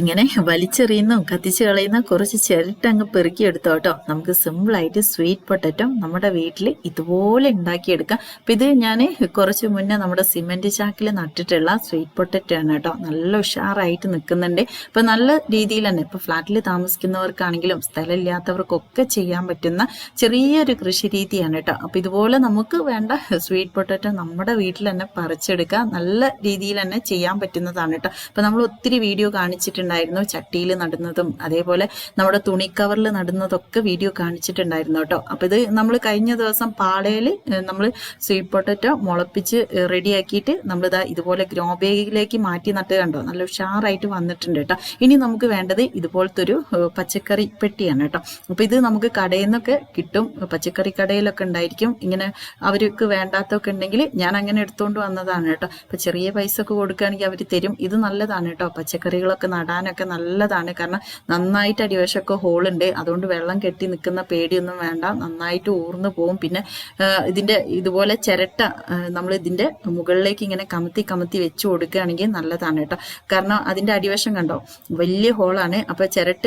ഇങ്ങനെ വലിച്ചെറിയുന്നു കത്തിച്ച് കളയുന്ന കുറച്ച് ചിരട്ടങ്ങ് പെറുക്കിയെടുത്തോ കേട്ടോ. നമുക്ക് സിമ്പിളായിട്ട് സ്വീറ്റ് പൊട്ടറ്റോ നമ്മുടെ വീട്ടിൽ ഇതുപോലെ ഉണ്ടാക്കിയെടുക്കാം. അപ്പം ഇത് ഞാൻ കുറച്ച് മുന്നേ നമ്മുടെ സിമെന്റ് ചാക്കിൽ നട്ടിട്ടുള്ള സ്വീറ്റ് പൊട്ടറ്റോ ആണ് കേട്ടോ. നല്ല ഉഷാറായിട്ട് നിൽക്കുന്നുണ്ട് ഇപ്പൊ നല്ല രീതിയിൽ തന്നെ ഇപ്പം ഫ്ലാറ്റിൽ താമസിക്കുന്നവർക്കാണെങ്കിലും സ്ഥലമില്ലാത്തവർക്കൊക്കെ ചെയ്യാൻ പറ്റുന്ന ചെറിയൊരു കൃഷി രീതിയാണ് കേട്ടോ. അപ്പം ഇതുപോലെ നമുക്ക് വേണ്ട സ്വീറ്റ് പൊട്ടറ്റോ നമ്മുടെ വീട്ടിൽ തന്നെ പറിച്ചെടുക്കാം. നല്ല രീതിയിൽ തന്നെ ചെയ്യാൻ പറ്റുന്നതാണ് കേട്ടോ. അപ്പം നമ്മൾ ഒത്തിരി വീഡിയോ കാണിച്ചിട്ടുണ്ടായിരുന്നു ചട്ടിയിൽ നടുന്നതും അതേപോലെ നമ്മുടെ തുണി കവറിൽ നടുന്നതൊക്കെ വീഡിയോ കാണിച്ചിട്ടുണ്ടായിരുന്നു കേട്ടോ. അപ്പം ഇത് നമ്മൾ കഴിഞ്ഞ ദിവസം പാളയിൽ നമ്മൾ സ്വീറ്റ് പൊട്ടറ്റോ മുളപ്പിച്ച് റെഡിയാക്കിയിട്ട് നമ്മൾ നമ്മളിതാ ഇതുപോലെ ഗ്രോ ബാഗിലേക്ക് മാറ്റി നട്ട് കണ്ടോ? നല്ല ഉഷാറായിട്ട് വന്നിട്ടുണ്ട് കേട്ടോ. ഇനി നമുക്ക് വേണ്ടത് ഇതുപോലത്തെ ഒരു പച്ചക്കറി പെട്ടിയാണ് കേട്ടോ. അപ്പം ഇത് നമുക്ക് കടയിൽ നിന്നൊക്കെ കിട്ടും. പച്ചക്കറി കടയിലൊക്കെ ഉണ്ടായിരിക്കും. ഇങ്ങനെ അവർക്ക് വേണ്ടാത്തൊക്കെ ഉണ്ടെങ്കിൽ ഞാൻ അങ്ങനെ എടുത്തുകൊണ്ട് വന്നതാണ് കേട്ടോ. അപ്പോൾ ചെറിയ പൈസ ഒക്കെ കൊടുക്കുകയാണെങ്കിൽ അവർ തരും. ഇത് നല്ലതാണ് കേട്ടോ. പച്ചക്കറികളൊക്കെ നടാനൊക്കെ നല്ലതാണ്. കാരണം നന്നായിട്ട് അടിവശമൊക്കെ ഹോളുണ്ട്. അതുകൊണ്ട് വെള്ളം കെട്ടി നിൽക്കുന്ന പേടിയൊന്നും വേണ്ട. നന്നായിട്ട് ഊർന്നു പോകും പിന്നെ ഇതിന്റെ ഇതുപോലെ ചിരട്ട നമ്മൾ ഇതിന്റെ മുകളിലേക്ക് ഇങ്ങനെ കമത്തി കമത്തി വെച്ച് കൊടുക്കുകയാണെങ്കിൽ നല്ലതാണ് കേട്ടോ. കാരണം അതിന്റെ അടിവശം കണ്ടോ? വലിയ ഹോളാണ്. അപ്പൊ ചിരട്ട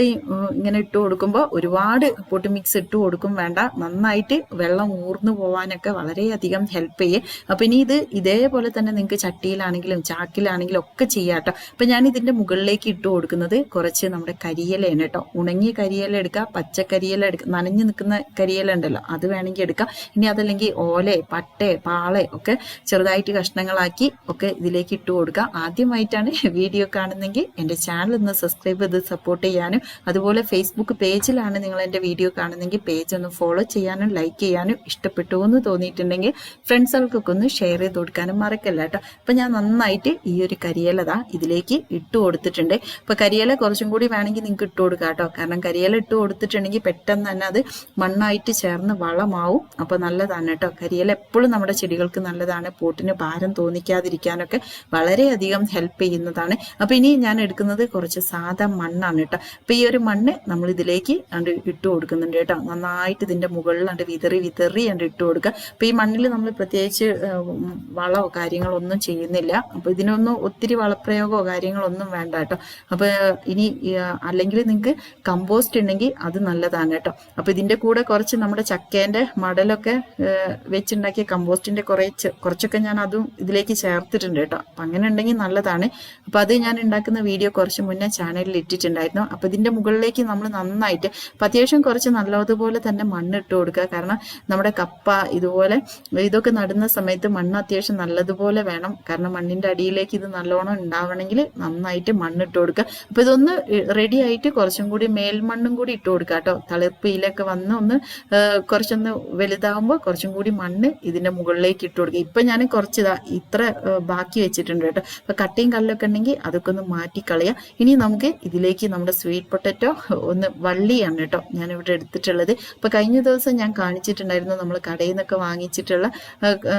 ഇങ്ങനെ ഇട്ട് കൊടുക്കുമ്പോൾ ഒരുപാട് പൊട്ടി മിക്സ് ഇട്ട് കൊടുക്കും വേണ്ട. നന്നായിട്ട് വെള്ളം ഊർന്നു പോവാനൊക്കെ വളരെയധികം ഹെൽപ്പ് ചെയ്യും. അപ്പൊ ഇനി ഇത് ഇതേപോലെ തന്നെ നിങ്ങൾക്ക് ചട്ടിയിലാണെങ്കിലും ചാക്കിലാണെങ്കിലും ഒക്കെ ചെയ്യാം കേട്ടോ. അപ്പൊ ഞാൻ ഇതിന്റെ മുകളിലേക്ക് ഇട്ട് കൊടുക്കുന്നത് കുറച്ച് നമ്മുടെ കരിയിലയാണ് കേട്ടോ. ഉണങ്ങിയ കരിയില എടുക്കുക പച്ച കരിയില എടുക്കുക നനഞ്ഞു നിൽക്കുന്ന കരിയില ഉണ്ടല്ലോ അത് വേണമെങ്കിൽ എടുക്കാം. ഇനി അതല്ലെങ്കിൽ ഓല പട്ട പാളെ ഒക്കെ ചെറുതായിട്ട് കഷ്ണങ്ങളാക്കി ഒക്കെ ഇതിലേക്ക് ഇട്ട് കൊടുക്കുക. ആദ്യമായിട്ടാണ് വീഡിയോ കാണുന്നെങ്കിൽ എന്റെ ചാനൽ ഒന്ന് സബ്സ്ക്രൈബ് ചെയ്ത് സപ്പോർട്ട് ചെയ്യാനും അതുപോലെ ഫേസ്ബുക്ക് പേജിലാണ് നിങ്ങൾ എന്റെ വീഡിയോ കാണുന്നെങ്കിൽ പേജ് ഒന്ന് ഫോളോ ചെയ്യാനും ലൈക്ക് ചെയ്യാനും ഇഷ്ടപ്പെട്ടു എന്ന് തോന്നിയിട്ടുണ്ടെങ്കിൽ ഫ്രണ്ട്സുകൾക്കൊക്കെ ഒന്ന് ഷെയർ ചെയ്ത് കൊടുക്കാനും മറക്കല്ല കേട്ടോ. അപ്പം ഞാൻ നന്നായിട്ട് ഈ ഒരു കരിയിലത ഇതിലേക്ക് ഇട്ട് കൊടുത്തിട്ടുണ്ട്. അപ്പോൾ കരിയില കുറച്ചും കൂടി വേണമെങ്കിൽ നിങ്ങൾക്ക് ഇട്ട് കൊടുക്കാം കേട്ടോ. കാരണം കരിയില ഇട്ട് കൊടുത്തിട്ടുണ്ടെങ്കിൽ പെട്ടെന്ന് തന്നെ അത് മണ്ണായിട്ട് ചേർന്ന് വളമാവും. അപ്പോൾ നല്ലതാണ് കേട്ടോ. കരിയില എപ്പോഴും നമ്മുടെ ചെടികൾക്ക് നല്ലതാണ്. പോട്ടിന് ഭാരം തോന്നിക്കാതിരിക്കാനൊക്കെ വളരെയധികം ഹെൽപ്പ് ചെയ്യുന്നതാണ്. അപ്പോൾ ഇനി ഞാൻ എടുക്കുന്നത് കുറച്ച് സാധാ മണ്ണാണ് കേട്ടോ. അപ്പോൾ ഈ ഒരു മണ്ണ് നമ്മൾ ഇതിലേക്ക് അണ്ട് ഇട്ട് കൊടുക്കുന്നുണ്ട് കേട്ടോ. നന്നായിട്ട് ഇതിന്റെ മുകളിൽ അണ്ട് വിതറി വിതറി അണ്ട് ഇട്ട് കൊടുക്കുക. അപ്പോൾ ഈ മണ്ണിൽ നമ്മൾ പ്രത്യേകിച്ച് വളമോ കാര്യങ്ങളോ ഒന്നും ചെയ്യുന്നില്ല. അപ്പോൾ ഇതിനൊന്നും ഒത്തിരി വളപ്രയോഗമോ കാര്യങ്ങളൊന്നും വേണ്ട കേട്ടോ. അപ്പോൾ ഇനി അല്ലെങ്കിൽ നിങ്ങൾക്ക് കമ്പോസ്റ്റ് ഉണ്ടെങ്കിൽ അത് നല്ലതാണ് കേട്ടോ. അപ്പോൾ ഇതിന്റെ കൂടെ കുറച്ച് നമ്മുടെ ചക്കേന്റെ മടലൊക്കെ വെച്ചുണ്ടാക്കിയ കമ്പോസ്റ്റിന്റെ കുറേ കുറച്ചൊക്കെ ഞാൻ അതും ഇതിലേക്ക് ചേർത്തിട്ടുണ്ട് കേട്ടോ. അപ്പം അങ്ങനെ ഉണ്ടെങ്കിൽ നല്ലതാണ്. അപ്പോൾ അത് ഞാൻ ഉണ്ടാക്കുന്ന വീഡിയോ കുറച്ച് മുന്നേ ചാനലിൽ ഇട്ടിട്ടുണ്ടായിരുന്നു. അപ്പോൾ ഇതിന്റെ മുകളിലേക്ക് നമ്മൾ നന്നായിട്ട് അപ്പം അത്യാവശ്യം കുറച്ച് നല്ലതുപോലെ തന്നെ മണ്ണ് ഇട്ട് കൊടുക്കുക. കാരണം നമ്മുടെ കപ്പ ഇതുപോലെ ഇതൊക്കെ നടുന്ന സമയത്ത് മണ്ണ് അത്യാവശ്യം നല്ലതുപോലെ വേണം. കാരണം മണ്ണിന്റെ അടിയിലേക്ക് ഇത് നല്ലോണം ഉണ്ടാവണമെങ്കിൽ നന്നായിട്ട് മണ്ണിട്ട് കൊടുക്കുക. അപ്പോൾ ഇതൊന്ന് റെഡി ആയിട്ട് കുറച്ചും കൂടി മേൽമണ്ണും കൂടി ഇട്ട് കൊടുക്കുക കേട്ടോ തളിർപ്പ് ഇലൊക്കെ വന്ന് ഒന്ന് കുറച്ചൊന്ന് വലുതാകുമ്പോൾ കുറച്ചും കൂടി മണ്ണ് ഇതിന്റെ മുകളിലേക്ക് ഇട്ട് കൊടുക്കുക. ഇപ്പം ഞാൻ കുറച്ച് ഇതാ ഇത്ര ബാക്കി വെച്ചിട്ടുണ്ട് കേട്ടോ അപ്പോൾ കട്ടയും കല്ലൊക്കെ ഉണ്ടെങ്കിൽ അതൊക്കെ ഒന്ന് മാറ്റി കളയാം ഇനി നമുക്ക് ഇതിലേക്ക് നമ്മുടെ സ്വീറ്റ് പൊട്ടറ്റോ ഒന്ന് വള്ളിയാണ് കേട്ടോ ഞാനിവിടെ എടുത്തിട്ടുള്ളത്. അപ്പോൾ കഴിഞ്ഞ ദിവസം ഞാൻ കാണിച്ചിട്ടുണ്ടായിരുന്നു നമ്മൾ കടയിൽ നിന്നൊക്കെ വാങ്ങിച്ചിട്ടുള്ള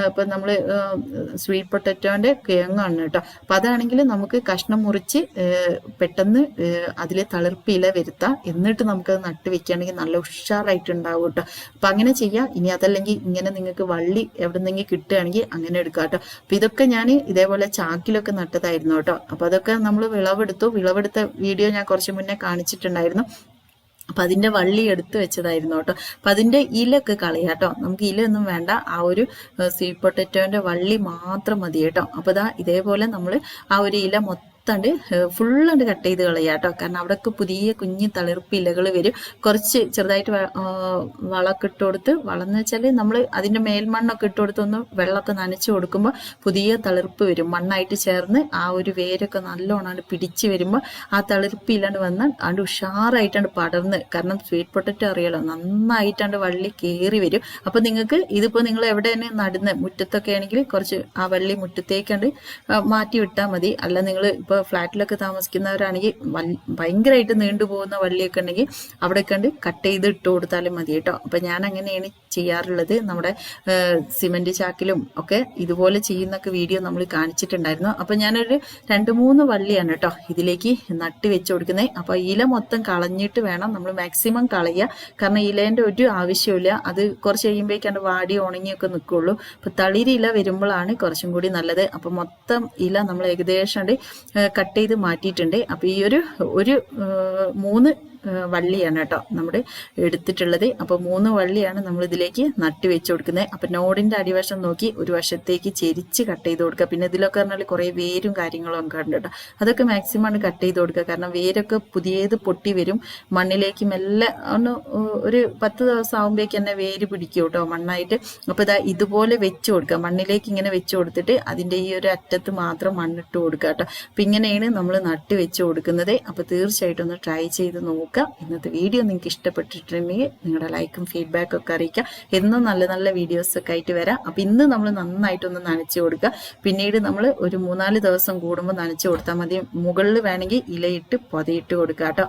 ഇപ്പം നമ്മൾ സ്വീറ്റ് പൊട്ടറ്റോന്റെ കിഴങ്ങാണ് കേട്ടോ അപ്പം അതാണെങ്കിൽ നമുക്ക് കഷ്ണം മുറിച്ച് പെട്ടെന്ന് അതിലെ തളിർപ്പില വരുത്താം. എന്നിട്ട് നമുക്കത് നട്ട് വെക്കുകയാണെങ്കിൽ നല്ല ഉഷാറായിട്ട് ഉണ്ടാവും കേട്ടോ അപ്പം അങ്ങനെ ചെയ്യാം. ഇനി അതല്ലെങ്കിൽ ഇങ്ങനെ നിങ്ങൾക്ക് വള്ളി എവിടെന്നെങ്കിൽ കിട്ടുകയാണെങ്കിൽ അങ്ങനെ എടുക്കാം കേട്ടോ. അപ്പം ഇതൊക്കെ ഞാൻ ഇതേപോലെ ചാക്കിലൊക്കെ നട്ടതായിരുന്നു കേട്ടോ. അപ്പം അതൊക്കെ നമ്മൾ വിളവെടുത്തു. വിളവെടുത്ത വീഡിയോ ഞാൻ കുറച്ച് മുന്നേ കാണിച്ചിട്ടുണ്ടായിരുന്നു. അപ്പം അതിന്റെ വള്ളി എടുത്ത് വെച്ചതായിരുന്നു കേട്ടോ. അപ്പം അതിന്റെ ഇലൊക്കെ കളയാം കേട്ടോ. നമുക്ക് ഇലയൊന്നും വേണ്ട. ആ ഒരു സ്വീറ്റ് പൊട്ടറ്റോന്റെ വള്ളി മാത്രം മതി കേട്ടോ. അപ്പോൾ ഇതാ ഇതേപോലെ നമ്മൾ ആ ഒരു ഇല മൊത്തം മൊത്തണ്ട് ഫുള്ളണ്ട് കട്ട് ചെയ്ത് കളയുക കേട്ടോ കാരണം അവിടെയൊക്കെ പുതിയ കുഞ്ഞ് തളിർപ്പ് ഇലകൾ വരും. കുറച്ച് ചെറുതായിട്ട് വളമൊക്കെ ഇട്ട് കൊടുത്ത് വളം എന്ന് വെച്ചാൽ നമ്മൾ അതിന്റെ മേൽമണ്ണൊക്കെ ഇട്ട് കൊടുത്തൊന്ന് വെള്ളമൊക്കെ നനച്ച് കൊടുക്കുമ്പോൾ പുതിയ തളിർപ്പ് വരും. മണ്ണായിട്ട് ചേർന്ന് ആ ഒരു വേരൊക്കെ നല്ലോണം പിടിച്ച് വരുമ്പോൾ ആ തളിർപ്പ് ഇല്ലാണ്ട് വന്ന് ആണ്ട് ഉഷാറായിട്ടാണ് പടർന്ന്. കാരണം സ്വീറ്റ് പൊട്ടറ്റോ അറിയാലോ നന്നായിട്ടാണ്ട് വള്ളി കയറി വരും. അപ്പോൾ നിങ്ങൾക്ക് ഇതിപ്പോൾ നിങ്ങൾ എവിടെ തന്നെ നടുന്ന മുറ്റത്തൊക്കെ ആണെങ്കിൽ കുറച്ച് ആ വള്ളി മുറ്റത്തേക്കാണ്ട് മാറ്റി വിട്ടാൽ മതി. അല്ല നിങ്ങൾ ഇപ്പോൾ ഫ്ലാറ്റിലൊക്കെ താമസിക്കുന്നവരാണെങ്കിൽ ഭയങ്കരമായിട്ട് നീണ്ടുപോകുന്ന വള്ളിയൊക്കെ ഉണ്ടെങ്കിൽ അവിടെ കണ്ട് കട്ട് ചെയ്ത് ഇട്ട് കൊടുത്താലും മതി കേട്ടോ. അപ്പം ഞാൻ അങ്ങനെയാണ് ചെയ്യാറുള്ളത്. നമ്മുടെ സിമെന്റ് ചാക്കിലും ഒക്കെ ഇതുപോലെ ചെയ്യുന്നൊക്കെ വീഡിയോ നമ്മൾ കാണിച്ചിട്ടുണ്ടായിരുന്നു. അപ്പൊ ഞാനൊരു രണ്ട് മൂന്ന് വള്ളിയാണ് കേട്ടോ ഇതിലേക്ക് നട്ട് വെച്ച് കൊടുക്കുന്നത് അപ്പൊ ഇല മൊത്തം കളഞ്ഞിട്ട് വേണം നമ്മൾ മാക്സിമം കളയുക. കാരണം ഇലേന്റെ ഒരു ആവശ്യമില്ല അത് കുറച്ച് കഴിയുമ്പോഴേക്കാണ് വാടി ഉണങ്ങിയൊക്കെ നിൽക്കുള്ളൂ. അപ്പൊ തളിരി ഇല വരുമ്പോഴാണ് കുറച്ചും കൂടി നല്ലത്. അപ്പൊ മൊത്തം ഇല നമ്മൾ ഏകദേശം കട്ട് ചെയ്ത് മാറ്റിയിട്ടുണ്ട്. അപ്പൊ ഈ ഒരു ഒരു മൂന്ന് വള്ളിയാണ് കേട്ടോ നമ്മൾ എടുത്തിട്ടുള്ളത്. അപ്പോൾ മൂന്ന് വള്ളിയാണ് നമ്മൾ ഇതിലേക്ക് നട്ട് വെച്ച് കൊടുക്കുന്നത്. അപ്പം നോടിന്റെ അടിവശം നോക്കി ഒരു വശത്തേക്ക് ചെരിച്ച് കട്ട് ചെയ്ത് കൊടുക്കുക. പിന്നെ ഇതിലൊക്കെ പറഞ്ഞാൽ കുറേ വേരും കാര്യങ്ങളും ഒക്കെ ഉണ്ട് കേട്ടോ. അതൊക്കെ മാക്സിമം ആണ് കട്ട് ചെയ്ത് കൊടുക്കുക. കാരണം വേരൊക്കെ പുതിയത് പൊട്ടി വരും. മണ്ണിലേക്ക് മെല്ലെ ഒന്ന് ഒരു പത്ത് ദിവസം ആകുമ്പോഴേക്ക് തന്നെ വേര് പിടിക്കും കേട്ടോ മണ്ണായിട്ട്. അപ്പോൾ ഇതാ ഇതുപോലെ വെച്ച് കൊടുക്കുക. മണ്ണിലേക്ക് ഇങ്ങനെ വെച്ച് കൊടുത്തിട്ട് അതിന്റെ ഈ ഒരു അറ്റത്ത് മാത്രം മണ്ണിട്ട് കൊടുക്കുക കേട്ടോ. അപ്പം ഇങ്ങനെയാണ് നമ്മൾ നട്ട് വെച്ച് കൊടുക്കുന്നത്. അപ്പോൾ തീർച്ചയായിട്ടും ഒന്ന് ട്രൈ ചെയ്ത് നോക്കുക. ഇന്നത്തെ വീഡിയോ നിങ്ങൾക്ക് ഇഷ്ടപ്പെട്ടിട്ടുണ്ടെങ്കിൽ നിങ്ങളുടെ ലൈക്കും ഫീഡ്ബാക്കും ഒക്കെ അറിയിക്കുക. എന്നും നല്ല നല്ല വീഡിയോസ് ഒക്കെ ആയിട്ട് വരാം. അപ്പം ഇന്ന് നമ്മൾ നന്നായിട്ടൊന്ന് നനച്ച് കൊടുക്കുക. പിന്നീട് നമ്മൾ ഒരു മൂന്നാൽ ദിവസം കൂടുമ്പോൾ നനച്ച് കൊടുത്താൽ മതി. മുകളിൽ വേണമെങ്കിൽ ഇലയിട്ട് പൊതയിട്ട് കൊടുക്കുക കേട്ടോ.